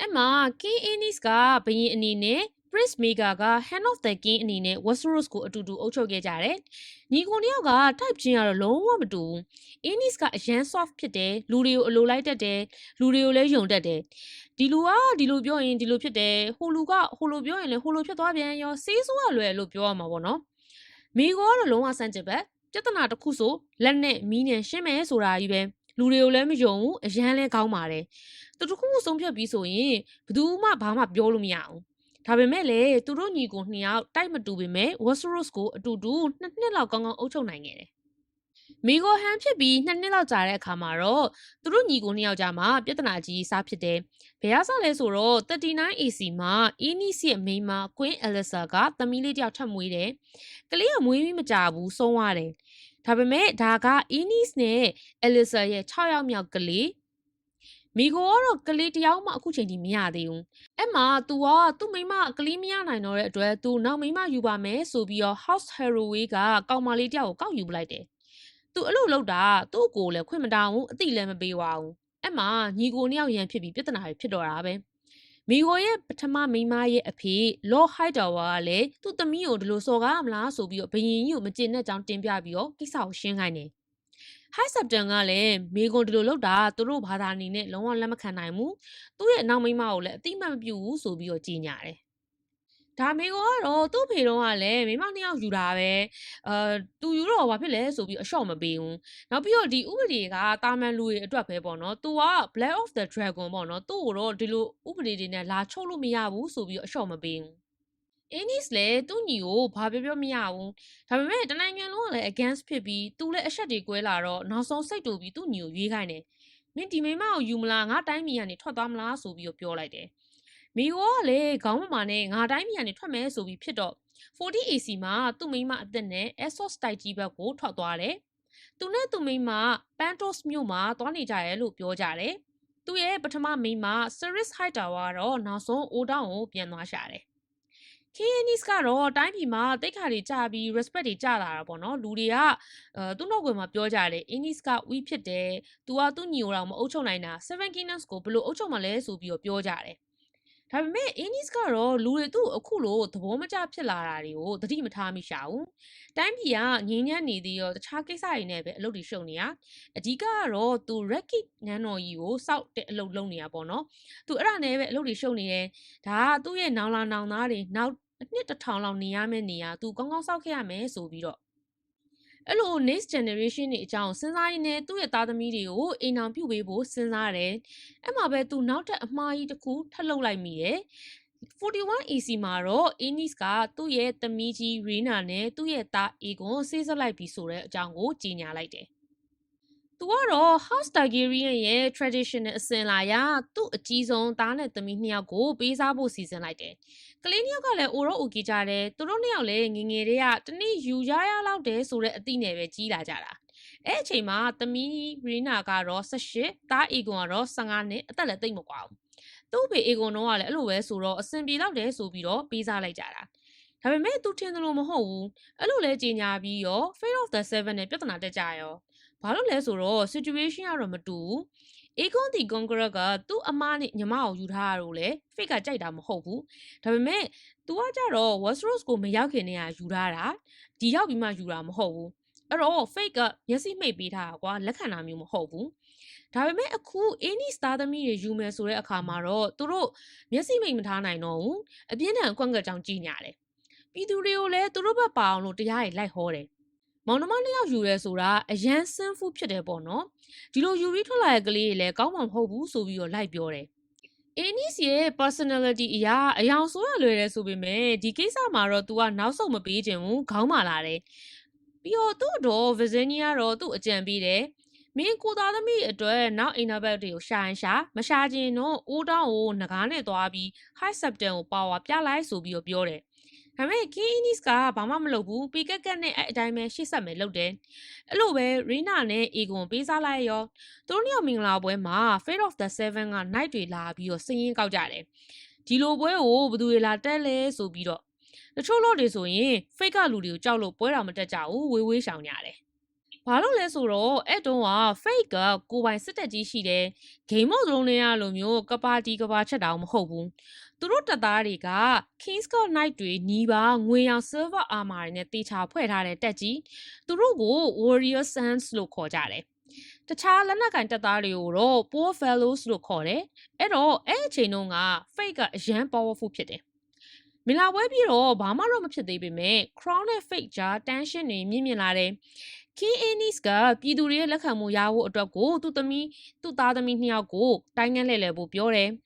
အဲ့မှာ King Anis ကဘရင်အနေနဲ့ Prince Mega က Hand of the King အနေနဲ့ Westeros ကိုအတူတူအုပ်ချုပ်ခဲ့ကြတယ်။ညီကိုနှစ်ယောက်က type ချင်းကတော့လုံးဝမတူဘူး။ Anis ကအရန် soft ဖြစ်တယ်။လူတွေကိုအလိုလိုက်တတ်တယ်။လူတွေကိုလည်းယုံတတ်တယ်။ဒီလူကဒီလိုပြောရင်ဒီလိုဖြစ်တယ်။ဟိုလူကဟိုလိုပြောရင်လည်းဟိုလိုဖြစ်သွားပြန်ရောစေးဆိုးရလွယ်လို့ပြောရမှာပေါ့နော်။မိကိုကတော့လုံးဝစမ်းကြည့်ပဲ။ပြဿနာတစ်ခုဆိုလက်နဲ့မီးနဲ့ရှင်းမယ်ဆိုတာကြီးပဲ။လူတွေကိုလည်းမယုံဘူးအရန်လဲကောင်းပါတယ်။ သူတခုခုဆုံးဖြတ်ပြီးဆိုရင်ဘယ်သူမှဘာမှပြောလို့မရအောင်ဒါပေမဲ့လည်းသူတို့ညီကိုနှစ်ယောက်တိုက်မတူပေမဲ့ Westeros ကိုအတူတူနှစ်နှစ်လောက်ကောင်းကောင်းအုပ်ချုပ်နိုင်ခဲ့တယ်။မီဂိုဟန်ဖြစ်ပြီးနှစ်နှစ်လောက်ကြာတဲ့အခါမှာတော့သူတို့ညီကိုနှစ်ယောက်ကြားမှာပြဿနာကြီးစားဖြစ်တယ်။ဘယ်ရဆလဲဆိုတော့ 39AC မှာ Inis ရဲ့မိန်းမ Queen Elisa ကသမီးလေးတယောက်ထပ်မွေးတယ်။ကလေးကမွေးပြီးမကြဘူးဆုံးသွားတယ်။ဒါပေမဲ့ဒါက Inis နဲ့ Elisa ရဲ့6ယောက်မြောက်ကလေး မိကိုကတော့ကလေးတစ်ယောက်မှအခုချိန်ထိမရသေးဘူးအဲ့မှာ तू ကသူ့မိန်းမကလေးမရနိုင်တော့တဲ့အတွက် तू နောက်မိန်းမယူပါမယ်ဆိုပြီးတော့ House Haraway ကကောင်မလေးတစ်ယောက်ကိုကောက်ယူပလိုက်တယ်သူအဲ့လိုလုပ်တာသူ့ကိုယ်လည်းခွင့်မတောင်းဘူးအတိလည်းမပေးပါဘူးအဲ့မှာညီကိုနှစ်ယောက်ရန်ဖြစ်ပြီးပြဿနာတွေဖြစ်တော့တာပဲမိကိုရဲ့ပထမမိန်းမရဲ့အဖေ Law Hightower ကလည်းသူ့သမီးကိုဒီလိုစော်ကားမလားဆိုပြီးတော့ဘယင်ကြီးကိုမကျေနပ်ကြောင်းတင်ပြပြီးတော့ကိစ္စကိုရှင်းခိုင်းတယ် High Septon ကလည်းမိကွန်ဒီလိုလောက်တာသူတို့ဘာသာအနေနဲ့လုံးဝလက်မခံနိုင်ဘူးသူ့ရဲ့အနောက်မိန်းမကိုလည်းအတိမတ်မပြုဘူးဆိုပြီးတော့ကြီးညာတယ်ဒါမေကိုကတော့သူ့ဖေတော့ကလည်းမိန်းမနှစ်ယောက်ယူတာပဲအာသူယူတော့ဘာဖြစ်လဲဆိုပြီးအလျှော့မပေးဘူးနောက်ပြီးတော့ဒီဥပဒေကတာမန်လူတွေအတွက်ပဲပေါ့နော်သူက Black of the Dragon ပေါ့နော်သူ့ကိုတော့ဒီလိုဥပဒေတွေနဲ့လာချုပ်လို့မရဘူးဆိုပြီးတော့အလျှော့မပေးဘူး Anis လည်းသူ့ညီကိုဘာပြောပြောမရဘူးဒါပေမဲ့တနိုင်ငံလုံးကလည်း against ဖြစ်ပြီးသူလည်းအဆက်တွေကွဲလာတော့နောက်ဆုံးစိတ်တူပြီးသူ့ညီကိုရွေးခိုင်းတယ်မင်းဒီမိမကိုယူမလားငါတိုင်းပြည်ကနေထွက်သွားမလားဆိုပြီးတော့ပြောလိုက်တယ်မိကိုကလည်းခေါင်းမမာနဲ့ငါတိုင်းပြည်ကနေထွက်မယ်ဆိုပြီးဖြစ်တော့ 40AC မှာသူ့မိမအသက်နဲ့ Essos တိုက်ကြီးဘက်ကိုထွက်သွားတယ်သူနဲ့သူ့မိမ Pantos မြို့မှာသွားနေကြရဲလို့ပြောကြတယ်သူ့ရဲ့ပထမမိမ Ceres Hightower ကတော့နောက်ဆုံးအိုတောင်းကိုပြန်သွားရှာတယ် KNS ကတော့တိုင်းပြည်မှာတိတ်ခါတွေကြပြီး respect တွေကြလာတာပေါ့နော်လူတွေကအဲသူ့နောက်ွယ်မှာပြောကြတယ် Anis က we ဖြစ်တယ်။ तू ကသူ့ညီကိုတော့မအုပ်ချုပ်နိုင်တာ Seven Kingdoms ကိုဘယ်လိုအုပ်ချုပ်မှလဲဆိုပြီးတော့ပြောကြတယ်။ဒါပေမဲ့ Anis ကတော့လူတွေသူ့အခုလိုသဘောမကျဖြစ်လာတာတွေကိုသတိမထားမိရှာဘူး။တိုင်းပြည်ကငြင်းညမ်းနေသေးရောတခြားကိစ္စတွေနဲ့ပဲအလုပ်တွေရှုပ်နေတာ။အဓိကကတော့ तू Rekit နန်းတော်ကြီးကိုစောက်တဲ့အလုပ်လုပ်နေတာပေါ့နော်။ तू အဲ့ဒါနဲ့ပဲအလုပ်တွေရှုပ်နေတယ်။ဒါကသူ့ရဲ့နောင်လာနောင်သားတွေနောက် အနှစ်တစ်ထောင်လောက်နေရမယ့်နေရာသူကောင်းကောင်းစောက်ခဲ့ရမယ်ဆိုပြီးတော့အဲ့လို next generation တွေအကြောင်းစဉ်းစားရင်းနဲ့သူ့ရဲ့သားသမီးတွေကိုအိမ်အောင်ပြုတ်ပေးဖို့စဉ်းစားတယ်။အဲ့မှာပဲသူနောက်ထပ်အမှားကြီးတစ်ခုထပ်လုပ်လိုက်မိတယ်။41 AC မှာတော့ Anis ကသူ့ရဲ့သမီးကြီး Rina နဲ့သူ့ရဲ့သား Aegon ဆေးစပ်လိုက်ပြီဆိုတဲ့အကြောင်းကိုကြေညာလိုက်တယ်။ သူကတော့ House Targaryen ရဲ့ traditional အစဉ်အလာအရသူ့အကြီးဆုံးသားနဲ့သမီးနှစ်ယောက်ကိုပေးစားဖို့စီစဉ်လိုက်တယ်။ကလေးနှစ်ယောက်ကလည်းအိုတော့အိုကြီးကြတယ်။သူတို့နှစ်ယောက်လည်းငယ်ငယ်တည်းကတနေ့ယူရရလောက်တယ်ဆိုတဲ့အသည့်နဲ့ပဲကြီးလာကြတာ။အဲ့အချိန်မှာသမီး Rina ကတော့18သားအေကွန်ကတော့15နှစ်အသက်လည်းတိတ်မကွာဘူး။သူ့ဖေအေကွန်တော့ကလည်းအဲ့လိုပဲဆိုတော့အဆင်ပြေလောက်တယ်ဆိုပြီးတော့ပေးစားလိုက်ကြတာ။ဒါပေမဲ့သူထင်သလိုမဟုတ်ဘူး။အဲ့လိုလဲကြီးညာပြီးရော Fate of the Seven နဲ့ပြဿနာတက်ကြရော။ ဘာလို့လဲဆိုတော့ situation ကတော့မတူဘူး။ Aegon the Conqueror ကသူ့အမားနဲ့ညီမကိုယူထားတာလို့လေ Fate ကကြိုက်တာမဟုတ်ဘူး။ဒါပေမဲ့ तू ကကြတော့ Westeros ကိုမရောက်ခင်တည်းကယူထားတာ။ဒီရောက်ပြီးမှယူတာမဟုတ်ဘူး။အဲ့တော့ Fate ကမျက်စိမှိတ်ပေးထားတာကွာလက်ခံတာမျိုးမဟုတ်ဘူး။ဒါပေမဲ့အခု Anis သားသမီးတွေယူမယ်ဆိုတဲ့အခါမှာတော့သူတို့မျက်စိမိတ်မထားနိုင်တော့ဘူး။အပြင်းထန်အကွက်ကွက်ကြောင်ကြီးညာတယ်။ပြည်သူတွေကိုလည်းသူတို့ဘက်ပါအောင်လို့တရားတွေလိုက်ဟောတယ်။ မောင်နှမနှစ်ယောက်ယူရဲဆိုတာအရန်စင်းဖူးဖြစ်တယ်ပေါ့နော်ဒီလိုယူပြီးထွက်လာတဲ့ကလေးတွေလည်းကောင်းမှမဟုတ်ဘူးဆိုပြီးတော့လိုက်ပြောတယ်။ Anis ရဲ့ personality အရာအယောင်ဆိုးရလွယ်တယ်ဆိုပေမဲ့ဒီကိစ္စမှာတော့ तू ကနောက်ဆုတ်မပေးခြင်းဘူးခေါင်းမာလာတယ်။ပြီးတော့သူ့တော့ Virginia တော့သူ့အကြံပေးတယ်။မင်းကိုသားသမီးအတွက်နောက်အိမ်နောက်ဘက်တွေကိုရှာရင်ရှာမရှာခြင်းတော့အိုးတောင်းကိုငကားနဲ့သွားပြီး high septon ကိုပါဝါပြလိုက်ဆိုပြီးတော့ပြောတယ်။ ဒါပေမဲ့ King Anis ကဘာမှမလုပ်ဘူးပီကက်ကက်နဲ့အဲ့အတိုင်းပဲရှေ့ဆက်မယ်လုပ်တယ်အဲ့လိုပဲ Rina နဲ့ Aegon ပေးစားလိုက်ရောသူတို့နှစ်ယောက်မင်္ဂလာပွဲမှာ Fate of the Seven က Night တွေလာပြီးတော့စည်ရင်ကောက်ကြတယ်ဒီလိုပွဲကိုဘယ်သူတွေလာတက်လဲဆိုပြီးတော့တချို့လို့တွေဆိုရင် fake ကလူတွေကိုကြောက်လို့ပွဲတော်မတက်ကြဘူးဝေးဝေးရှောင်ကြတယ်ဘာလို့လဲဆိုတော့အဲ့တုန်းက fake ကကိုပိုင်စစ်တက်ကြီးရှိတယ် game mode လုံးလေးရလိုမျိုးကပါတီကပါချက်တောင်မဟုတ်ဘူး သူတို့တပ်သားတွေက King's Court Knight တွေနီးပါငွေရောင် silver armor တွေနဲ့တေချာဖွဲ့ထားတဲ့တက်ကြီးသူတို့ကို Warrior Sons လို့ခေါ်ကြတယ်တခြားလက်နက်ကင်တပ်သားတွေကိုတော့ Poor Fellows လို့ခေါ်တယ်အဲ့တော့အဲ့အချိန်တုန်းက Fake ကအရန် powerful ဖြစ်တယ်မင်္ဂလာပွဲပြီးတော့ဘာမှတော့မဖြစ်သေးပေမဲ့ Crown နဲ့ Fake ကြား tension တွေမြင့်မြင့်လာတယ် King Anis ကပြည်သူတွေရဲ့လက်ခံမှုရဖို့အတွက်ကိုသူ့သမီးသူ့သားသမီးနှစ်ယောက်ကိုတိုင်းငန်းလှည့်လည်ဖို့ပြောတယ်။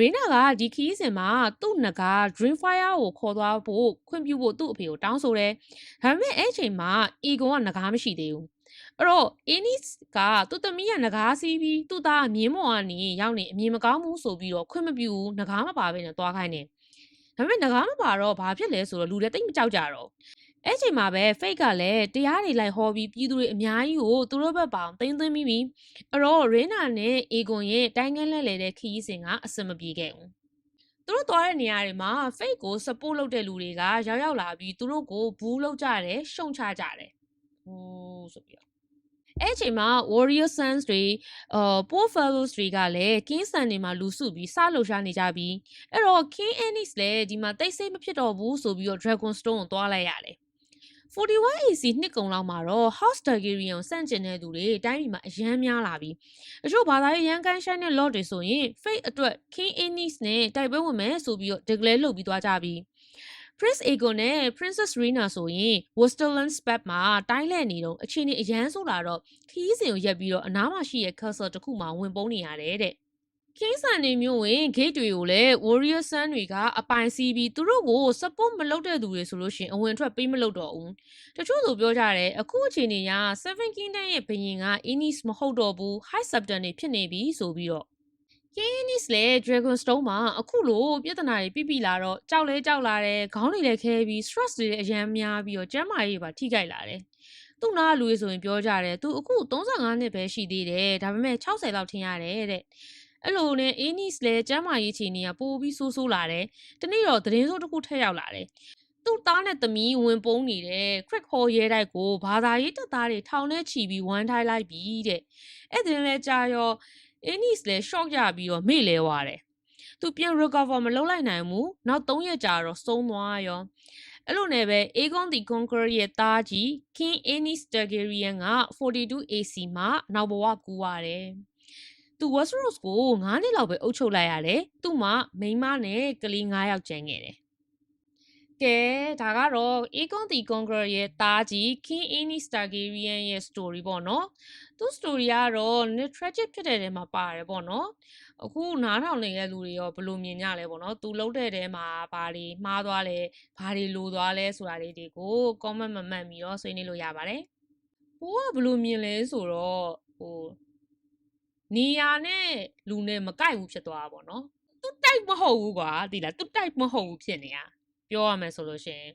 ရေနာကဒီခီးစဉ်မှာသူ့ငကား Dreamfire ကိုခေါ်သွားဖို့ခွင့်ပြုဖို့သူ့အဖေကိုတောင်းဆိုတယ်။ဒါပေမဲ့အဲ့ချိန်မှာ Egon ကငကားမရှိသေးဘူး။အဲ့တော့ Anis ကသူ့သမီးကငကားစီးပြီးသူ့သားကမြင်းမော်ကနေရောက်နေအမြင်မကောင်းဘူးဆိုပြီးတော့ခွင့်မပြုဘူးငကားမပါဘဲနဲ့သွားခိုင်းတယ်။ဒါပေမဲ့ငကားမပါတော့ဘာဖြစ်လဲဆိုတော့လူတွေတိတ်မကြောက်ကြတော့ အဲ့ချိန်မှာပဲ fake ကလည်းတရားတွေလိုက်ဟောပြီးပြည်သူတွေအများကြီးကိုသူတို့ဘက်ပေါင်တင်းသွင်းပြီးပြီအဲ့တော့ Rena နဲ့ Egon ရဲ့တိုင်းငန်းလက်လေတဲ့ခီးစဉ်ကအဆင်မပြေခဲ့ဘူးသူတို့သွားတဲ့နေရာတွေမှာ fake ကို support လုပ်တဲ့လူတွေကရောက်ရောက်လာပြီးသူတို့ကိုဘူးလုပ်ကြတယ်ရှုံချကြတယ်ဟိုးဆိုပြီးတော့အဲ့ချိန်မှာ Warrior Sons တွေအာ Poor Fellows တွေကလည်း King Sun တွေမှာလူစုပြီးစလှုပ်ရှားနေကြပြီးအဲ့တော့ King Ennis လည်းဒီမှာတိတ်ဆိတ်မဖြစ်တော့ဘူးဆိုပြီးတော့ Dragon Stone ကိုသွားလိုက်ရတယ် 41AC နှစ်ကုံလောက်မှာတော့ House Targaryen ကိုစန့်ကျင်တဲ့သူတွေတိုင်းပြည်မှာအယမ်းများလာပြီ။အချို့ဘာသာရေးရန်ကန်ရှိုင်းတဲ့ Lord တွေဆိုရင် Fate အတွက် King Aenys နဲ့တိုက်ပွဲဝင်မယ်ဆိုပြီးတော့ declare လုပ်ပြီးသွားကြပြီ။ Prince Aegon နဲ့ Princess Rhaena ဆိုရင် Westerland Spap မှာတိုင်းလဲနေတော့အချိန်ကြီးအရန်ဆိုလာတော့ခီးစဉ်ကိုရက်ပြီးတော့အနားမှာရှိတဲ့ castle တစ်ခုမှာဝင်ပုန်းနေရတယ်တဲ့။ King Sun နေမျိုးဝင် gate တွေကိုလည်း Warrior Sun တွေကအပိုင်စီးပြီးသူတို့ကို support မလုပ်တဲ့သူတွေဆိုလို့ရှိရင်အဝင်ထွက်ပေးမလုပ်တော့ဘူး။တချို့ဆိုပြောကြတယ်အခုအချိန်နေရ Seven Kingdom ရဲ့ဘရင်က Aenys မဟုတ်တော့ဘူး High Septon တွေဖြစ်နေပြီဆိုပြီးတော့ King Aenys လည်း Dragonstone မှာအခုလိုပြဿနာတွေပြပြလာတော့ကြောက်လဲကြောက်လာတယ်ခေါင်းတွေလည်းခဲပြီး stress တွေလည်းအရန်များပြီးတော့ကျန်းမာရေးပါထိခိုက်လာတယ်။သူ့နားကလူတွေဆိုရင်ပြောကြတယ်သူအခု35နှစ်ပဲရှိသေးတယ်ဒါပေမဲ့60လောက်ထင်ရတယ်တဲ့။ အဲ့လိုနဲ့ Aenys လည်းကျန်းမာရေးခြေနေကပိုပြီးဆိုးဆိုးလာတယ်။တနေ့တော့သတင်းစိုးတစ်ခုထက်ရောက်လာတယ်။သူ့သားနဲ့သမီးဝင်ပုန်းနေတဲ့ Crick Hall ရဲတိုက်ကိုဘာသာရေးတပ်သားတွေထောင်ထဲချီပြီးဝမ်းထိုင်းလိုက်ပြီတဲ့။အဲ့ဒီလဲကြာရော Anis လည်း shock ရပြီးတော့မေ့လဲသွားတယ်။သူပြန် recover မလုပ်လိုက်နိုင်ဘူး။နောက်3ရက်ကြာတော့ဆုံးသွားရော။အဲ့လိုနဲ့ပဲ Aegon the Conqueror ရဲ့သားကြီး King Aenys Targaryen က 42AC မှာနောက်ဘဝကူရတယ်။ သူ Westeros ကို9နှစ်လောက်ပဲအုပ်ချုပ်လိုက်ရတယ်။သူ့မှာမိန်းမနဲ့ကလေး9ယောက်ကျန်ခဲ့တယ်။ကဲဒါကတော့ Aegon the Conqueror ရဲ့သားကြီး King Aenys Targaryen ရဲ့ story ပေါ့နော်သူ story ကတော့နည်း tragic ဖြစ်တဲ့တဲမှာပါတယ်ပေါ့နော်အခုနားထောင်နေတဲ့လူတွေရောဘယ်လိုမြင်ကြလဲပေါ့နော်သူလှုပ်တဲ့တဲမှာဘာတွေမှားသွားလဲဘာတွေလိုသွားလဲဆိုတာလေးတွေကို comment မမှတ်ပြီးတော့ဆွေးနွေးလို့ရပါတယ်ဟိုကဘယ်လိုမြင်လဲဆိုတော့ဟို နေရာနဲ့လူနဲ့မကိုက်ဘူးဖြစ်သွားတာပေါ့နော်သူတိုက်မဟုတ်ဘူးကွာသိလားသူတိုက်မဟုတ်ဘူးဖြစ်နေတာပြောရမယ်ဆိုလို့ရှိရင်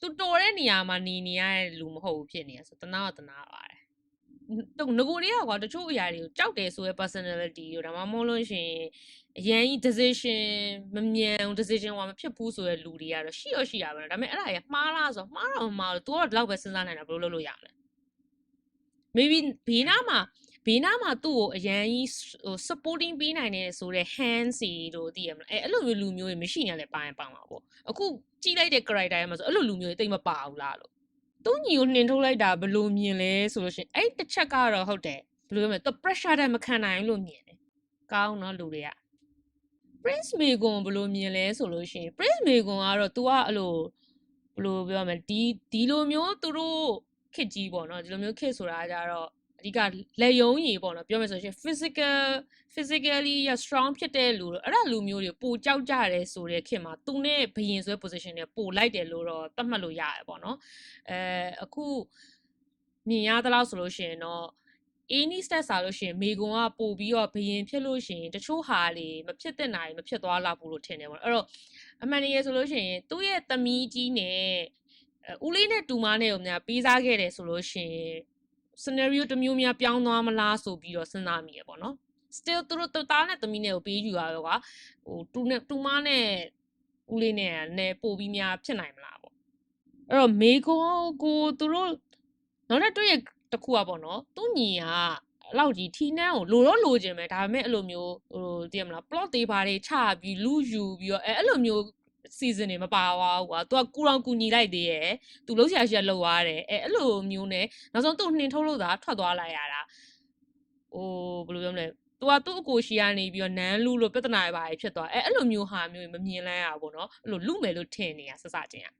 သူတော်တဲ့နေရာမှာနေနေရတဲ့လူမဟုတ်ဘူးဖြစ်နေရဆိုတနာကတနာပါတယ်သူငကိုတွေကကွာတချို့အရာတွေကိုကြောက်တယ်ဆိုရဲ personality ကိုဒါမှမဟုတ်လို့ရှိရင်အရင်ကြီး decision မမြန် decision ဟောမဖြစ်ဘူးဆိုရဲလူတွေကတော့ရှိရရှိရပဲဒါပေမဲ့အဲ့ဒါကြီးမှားလားဆိုမှားတော့မမှားလို့ तू ကတော့ဒီလောက်ပဲစဉ်းစားနိုင်တာဘယ်လိုလုပ်လို့ရမလဲ maybe ဘေးနားမှာ ဘေးနားမှာသူ့ကိုအရန်ကြီးဟို supporting ပေးနိုင်တယ်ဆိုတော့ hand စီတို့သိရမလားအဲအဲ့လိုမျိုးလူမျိုးတွေမရှိနေလဲပါရင်ပါမှာပေါ့အခုကြည့်လိုက်တဲ့ character ရမှာဆိုအဲ့လိုလူမျိုးတွေတိတ်မပါဘူးလားလို့သူညီကိုနှင်ထုတ်လိုက်တာဘယ်လိုမြင်လဲဆိုလို့ရှိရင်အဲ့တစ်ချက်ကတော့ဟုတ်တယ်ဘယ်လိုပြောမလဲသူ pressure တဲ့မခံနိုင်ဘူးလို့မြင်တယ်ကောင်းတော့လူတွေက Prince Megon ဘယ်လိုမြင်လဲဆိုလို့ရှိရင် Prince Megon ကတော့ तू ကအဲ့လိုဘယ်လိုပြောမလဲဒီဒီလိုမျိုးသူတို့ခစ်ကြီးပေါ့နော်ဒီလိုမျိုးခစ်ဆိုတာကြတော့ အဓိကလက်ယုံရည်ပေါ့နော်ပြောမယ်ဆိုရင် physical physically ရ strong ဖြစ်တဲ့လူတို့အဲ့ဒါလူမျိုးတွေပိုကြောက်ကြတယ်ဆိုတဲ့ခင်မှာသူနဲ့ဘယင်ဆွဲ position တွေပိုလိုက်တယ်လို့တော့သတ်မှတ်လို့ရတယ်ပေါ့နော်အဲအခုမြင်ရသလောက်ဆိုလို့ရှိရင်တော့အင်းနီစတက်စာလို့ရှိရင်မေကွန်ကပို့ပြီးတော့ဘယင်ဖြစ်လို့ရှိရင်တချို့ဟာလေမဖြစ်တဲ့နိုင်မဖြစ်သွားလောက်ဘူးလို့ထင်တယ်ပေါ့အဲ့တော့အမှန်တကယ်ဆိုလို့ရှိရင်သူ့ရဲ့သမီးကြီးနဲ့ဦးလေးနဲ့တူမနဲ့ကိုများပေးစားခဲ့တယ်ဆိုလို့ရှိရင် scenario တစ်မျိုးများပြောင်းသွားမလားဆိုပြီးတော့စဉ်းစားမိရပေါ့နော် still သူတို့တားနဲ့သမီးနဲ့ကိုပေးယူရတော့ကွာဟိုတူနဲ့တူမနဲ့ဦးလေးနဲ့နဲ့ပို့ပြီးများဖြစ်နိုင်မလားပေါ့အဲ့တော့မေကိုကိုသူတို့နောက်တစ်တွေ့ရတစ်ခုอ่ะပေါ့နော်သူညီကအဲ့လောက်ကြီးထီနန်းကိုလိုတော့လိုချင်မယ်ဒါပေမဲ့အဲ့လိုမျိုးဟိုတည်ရမလား plot သေးပါတွေချပြီးလူယူပြီးတော့အဲအဲ့လိုမျိုး season တွေမပါသွားဘူးကွာ။ तू ကကူတောင်ကူညီလိုက်သေးရဲ့။ तू လုံးဆရာရှိရလှုပ်သွားတယ်။အဲအဲ့လိုမျိုးနဲ့နောက်ဆုံးသူ့နှင်ထုတ်လို့သာထွက်သွားလိုက်ရတာ။ဟိုဘယ်လိုပြောမလဲ။ तू ကသူ့အကိုရှိကနေပြီးတော့နန်းလူလို့ပြဿနာတွေပါဖြစ်သွား။အဲအဲ့လိုမျိုးဟာမျိုးမမြင်လန်းရဘူးပေါ့နော်။အဲ့လိုလူမယ်လို့ထင်နေရစစချင်းอ่ะ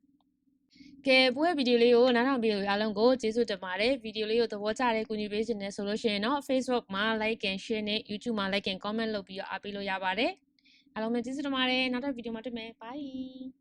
ကဲပွဲဗီဒီယိုလေးကိုနားထောင်ပြီးလို့အားလုံးကိုကျေးဇူးတင်ပါတယ်ဗီဒီယိုလေးကိုသဘောကျတဲ့ကူညီပေးခြင်းနဲ့ဆိုလို့ရှိရင်တော့ Facebook မှာ like and share နဲ့ YouTube မှာ like and comment လုပ်ပြီးတော့အားပေးလို့ရပါတယ် အားလုံးပဲကျေးဇူးတင်ပါတယ်နောက်ထပ်ဗီဒီယိုမှာတွေ့မယ် bye